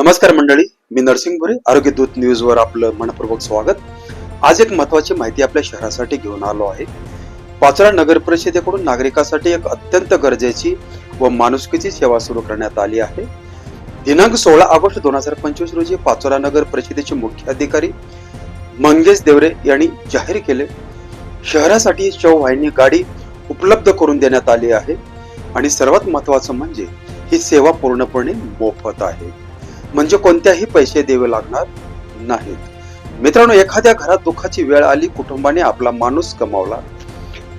नमस्कार मंडळी मी नरसिंग भुरे आरोग्य दूत न्यूज वर आपलं मनपूर्वक स्वागत. आज एक महत्वाची माहिती आपल्या शहरासाठी घेऊन आलो आहे. पाचोरा नगर परिषदेकडून नागरिकांसाठी एक अत्यंत गरजेची व माणुसकीची सेवा सुरू करण्यात आली आहे. दिनांक सोळा ऑगस्ट दोन हजार पंचवीस रोजी पाचोरा नगर परिषदेचे मुख्य अधिकारी मंगेश देवरे यांनी जाहीर केले शहरासाठी शववाहिनी गाडी उपलब्ध करून देण्यात आली आहे आणि सर्वात महत्वाचं म्हणजे ही सेवा पूर्णपणे मोफत आहे. म्हणजे कोणत्याही पैसे द्यावे लागणार नाहीत. मित्रांनो एखाद्या घरात दुःखाची वेळ आली कुटुंबाने आपला माणूस कमावला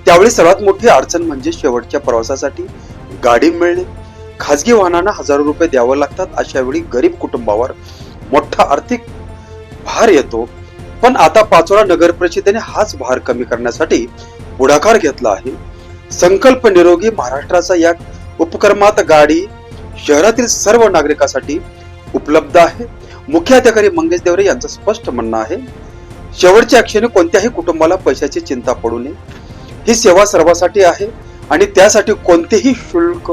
त्यावेळी सर्वात मोठी अडचण म्हणजे शेवटच्या प्रवासासाठी गाडी मिळणे. खाजगी वाहनांना हजारो रुपये द्यावं लागतात अशा वेळी गरीब कुटुंबावर मोठा आर्थिक भार येतो. पण आता पाचोरा नगर परिषदेने हाच भार कमी करण्यासाठी पुढाकार घेतला आहे. संकल्प निरोगी महाराष्ट्राचा या उपक्रमात गाडी शहरातील सर्व नागरिकांसाठी उपलब्ध आहे. मुख्याधिकारी मंगेश देवरे यांचं स्पष्ट म्हणणं आहे शेवटच्या क्षणी कोणत्याही कुटुंबाला पैशाची चिंता पडू नये. ही सेवा सर्वासाठी आहे आणि त्यासाठी कोणतेही शुल्क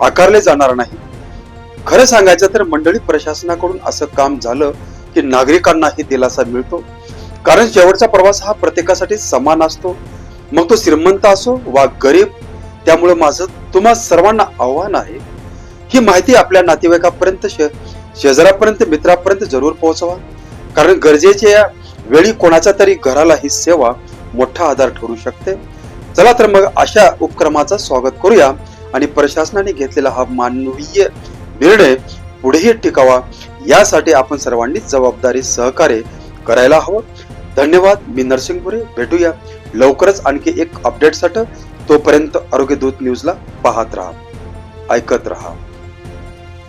आकारले जाणार नाही. खरं सांगायचं तर मंडळी प्रशासनाकडून असं काम झालं की नागरिकांनाही दिलासा मिळतो. कारण शेवटचा प्रवास हा प्रत्येकासाठी समान असतो. मग तो श्रीमंत असो वा गरीब त्यामुळे माझं तुम्हा सर्वांना आव्हान आहे ही माहिती आपल्या नातेवाईकापर्यंत शे- शेजारापर्यंत मित्रापर्यंत जरूर पोहोचवा. कारण गरजेच्या वेळी कोणाच्या तरी घराला ही सेवा मोठा आधार ठरू शकते. चला तर मग अशा उपक्रमाचं स्वागत करूया आणि प्रशासनाने घेतलेला हा मानवीय निर्णय पुढेही टिकावा यासाठी आपण सर्वांनी जबाबदारी सहकार्य करायला हवं. धन्यवाद. मी नरसिंगपुरे भेटूया लवकरच आणखी एक अपडेटसाठी तोपर्यंत आरोग्य दूत न्यूजला पाहत राहा. ऐकत राहा.